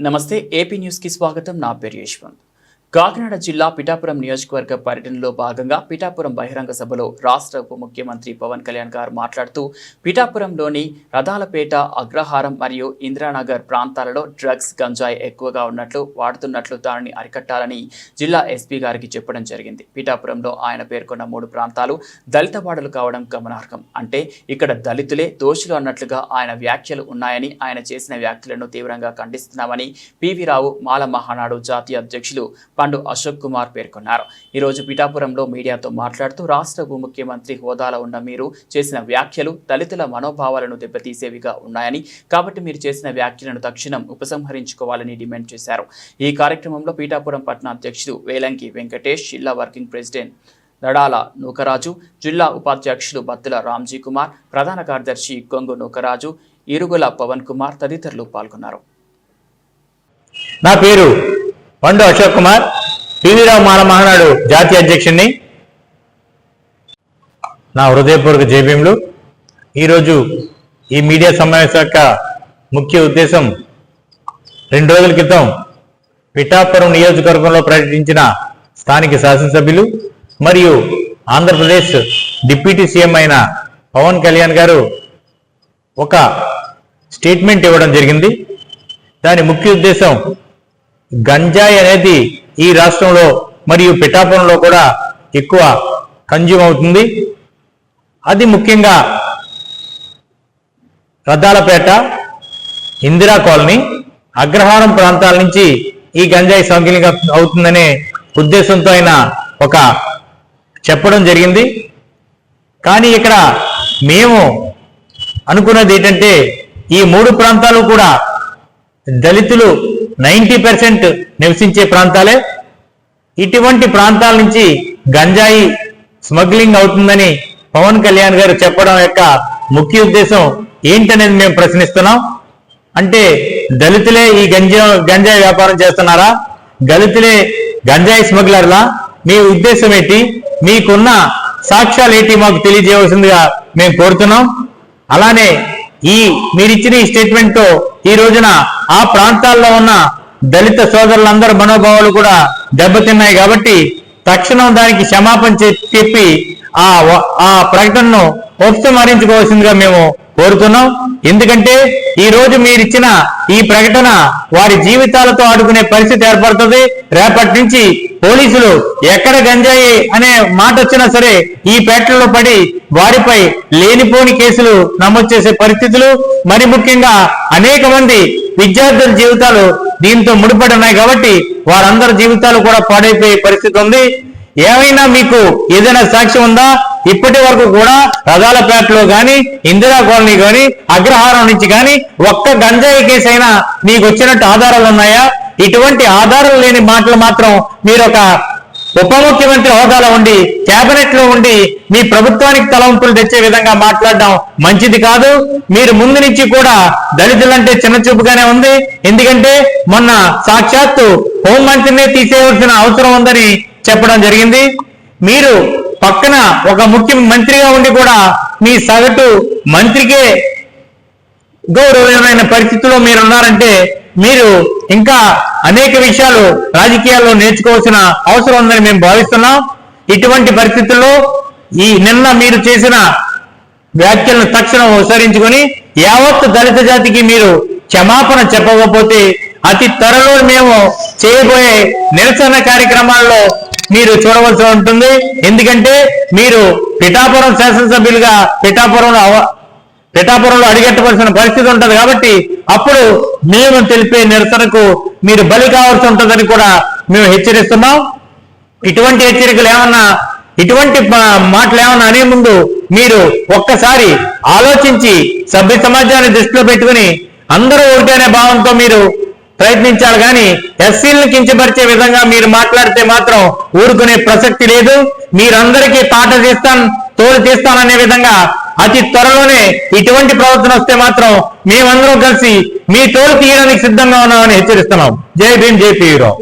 నమస్తే ఏపీ న్యూస్కి స్వాగతం. నా పేరు యశ్వంత్. కాకినాడ జిల్లా పిఠాపురం నియోజకవర్గ పర్యటనలో భాగంగా పిఠాపురం బహిరంగ సభలో రాష్ట్ర ఉప ముఖ్యమంత్రి పవన్ కళ్యాణ్ గారు మాట్లాడుతూ పిఠాపురంలోని రథాలపేట అగ్రహారం మరియు ఇందిరానగర్ ప్రాంతాలలో డ్రగ్స్ గంజాయి ఎక్కువగా ఉన్నట్లు వాడుతున్నట్లు దానిని అరికట్టాలని జిల్లా ఎస్పీ గారికి చెప్పడం జరిగింది. పిఠాపురంలో ఆయన పేర్కొన్న మూడు ప్రాంతాలు దళిత వాడలు కావడం గమనార్హం. అంటే ఇక్కడ దళితులే దోషులు అన్నట్లుగా ఆయన వ్యాఖ్యలు ఉన్నాయని ఆయన చేసిన వ్యాఖ్యలను తీవ్రంగా ఖండిస్తున్నామని పివి రావు మాల మహానాడు జాతీయ అధ్యక్షులు పండు అశోక్ కుమార్ పేర్కొన్నారు. ఈరోజు పిఠాపురంలో మీడియాతో మాట్లాడుతూ రాష్ట్ర ఉప ముఖ్యమంత్రి హోదాలో ఉన్న మీరు చేసిన వ్యాఖ్యలు దళితుల మనోభావాలను దెబ్బతీసేవిగా ఉన్నాయని కాబట్టి మీరు చేసిన వ్యాఖ్యలను తక్షణం ఉపసంహరించుకోవాలని డిమాండ్ చేశారు. ఈ కార్యక్రమంలో పీఠాపురం పట్టణ అధ్యక్షుడు వేలంకి వెంకటేష్ జిల్లా వర్కింగ్ ప్రెసిడెంట్ దడాల నూకరాజు జిల్లా ఉపాధ్యక్షులు బత్తుల రామ్జీ కుమార్ ప్రధాన కార్యదర్శి కొంగు నూకరాజు ఇరుగుల పవన్ కుమార్ తదితరులు పాల్గొన్నారు. నా పేరు వండు అశోక్ కుమార్ టీవీరావు మాల మహానాడు జాతీయ అధ్యక్షుడిని నా హృదయపూర్వక జేబీఎంలు ఈరోజు ఈ మీడియా సమావేశం యొక్క ముఖ్య ఉద్దేశం రెండు రోజుల క్రితం పిఠాపురం నియోజకవర్గంలో పర్యటించిన స్థానిక శాసనసభ్యులు మరియు ఆంధ్రప్రదేశ్ డిప్యూటీ సీఎం అయిన పవన్ కళ్యాణ్ గారు ఒక స్టేట్మెంట్ ఇవ్వడం జరిగింది. దాని ముఖ్య ఉద్దేశం గంజాయి అనేది ఈ రాష్ట్రంలో మరియు పిఠాపురంలో కూడా ఎక్కువ కన్జ్యూమ్ అవుతుంది అది ముఖ్యంగా రద్దాలపేట ఇందిరా కాలనీ అగ్రహారం ప్రాంతాల నుంచి ఈ గంజాయి స్మగ్లింగ్ అవుతుందనే ఉద్దేశంతో ఆయన ఒక చెప్పడం జరిగింది. కానీ ఇక్కడ మేము అనుకున్నది ఏంటంటే ఈ మూడు ప్రాంతాలు కూడా దళితులు నైంటీ పర్సెంట్ నివసించే ప్రాంతాలే. ఇటువంటి ప్రాంతాల నుంచి గంజాయి స్మగ్లింగ్ అవుతుందని పవన్ కళ్యాణ్ గారు చెప్పడం యొక్క ముఖ్య ఉద్దేశం ఏంటనేది మేము ప్రశ్నిస్తున్నాం. అంటే దళితులే ఈ గంజా గంజాయి వ్యాపారం చేస్తున్నారా? దళితులే గంజాయి స్మగ్లర్లా? మీ ఉద్దేశం ఏంటి? మీకున్న సాక్ష్యాలు ఏంటి మాకు తెలియజేయవలసిందిగా మేము కోరుతున్నాం. అలానే ఈ మీరిచ్చిన ఈ స్టేట్మెంట్తో ఈ రోజున ఆ ప్రాంతాల్లో ఉన్న దళిత సోదరులందరి మనోభావాలు కూడా దెబ్బతిన్నాయి కాబట్టి తక్షణం దానికి క్షమాపణ చెప్పి ఆ ఆ ప్రకటనను ఉపసంహరించుకోవాల్సిందిగా మేము కోరుతున్నాం. ఎందుకంటే ఈ రోజు మీరిచ్చిన ఈ ప్రకటన వారి జీవితాలతో ఆడుకునే పరిస్థితి ఏర్పడుతుంది. రేపటి నుంచి పోలీసులు ఎక్కడ గంజాయి అనే మాట వచ్చినా సరే ఈ పేటల్లో పడి వారిపై లేనిపోని కేసులు నమోదు చేసే పరిస్థితులు మరి ముఖ్యంగా అనేక మంది విద్యార్థుల జీవితాలు దీంతో ముడిపడి ఉన్నాయి కాబట్టి వారందరి జీవితాలు కూడా పాడైపోయే పరిస్థితి ఉంది. ఏమైనా మీకు ఏదైనా సాక్ష్యం ఉందా? ఇప్పటి వరకు కూడా రథాలపేటలో గాని ఇందిరా కాలనీ గాని అగ్రహారం నుంచి గాని ఒక్క గంజాయి కేసు అయినా మీకు వచ్చినట్టు ఆధారాలు ఉన్నాయా? ఇటువంటి ఆధారం లేని మాటలు మాత్రం మీరు ఒక ఉప ముఖ్యమంత్రి హోదాలో ఉండి కేబినెట్లో ఉండి మీ ప్రభుత్వానికి తలవంపులు తెచ్చే విధంగా మాట్లాడడం మంచిది కాదు. మీరు ముందు నుంచి కూడా దళితులంటే చిన్న చూపుగానే ఉంది. ఎందుకంటే మొన్న సాక్షాత్తు హోంమంత్రినే తీసేయవలసిన అవసరం ఉందని చెప్పడం జరిగింది. మీరు పక్కన ఒక ముఖ్యమంత్రిగా ఉండి కూడా మీ సగటు మంత్రికే గౌరవమైన పరిస్థితిలో మీరు ఉన్నారంటే మీరు ఇంకా అనేక విషయాలు రాజకీయాల్లో నేర్చుకోవాల్సిన అవసరం ఉందని మేము భావిస్తున్నాం. ఇటువంటి పరిస్థితుల్లో ఈ నిన్న మీరు చేసిన వ్యాఖ్యలను తక్షణం ఉపసరించుకొని యావత్ దళిత జాతికి మీరు క్షమాపణ చెప్పకపోతే అతి త్వరలో మేము చేయబోయే నిరసన కార్యక్రమాల్లో మీరు చూడవలసి ఉంటుంది. ఎందుకంటే మీరు పిఠాపురం శాసనసభ్యులుగా పిఠాపురంలో పిఠాపురంలో అడిగెట్టవలసిన పరిస్థితి ఉంటది కాబట్టి అప్పుడు మేము తెలిపే నిరసనకు మీరు బలి కావాల్సి ఉంటుందని కూడా మేము హెచ్చరిస్తున్నాం. ఇటువంటి హెచ్చరికలు ఏమన్నా ఇటువంటి మా- మాటలు ఏమన్నా అనే ముందు మీరు ఒక్కసారి ఆలోచించి సభ్య సమాజాన్ని దృష్టిలో పెట్టుకుని అందరూ ఒకటేనే భావంతో మీరు ప్రయత్నించాలి కానీ ఎస్సీలను కించపరిచే విధంగా మీరు మాట్లాడితే మాత్రం ఊరుకునే ప్రసక్తి లేదు. మీరందరికీ పాట తీస్తాను తోలు తీస్తాననే విధంగా అతి త్వరలోనే ఇటువంటి ప్రవర్తన వస్తే మాత్రం మేమందరం కలిసి మీ తోలు తీయడానికి సిద్ధంగా ఉన్నామని హెచ్చరిస్తున్నాం. జై భీమ్ జై పీరావు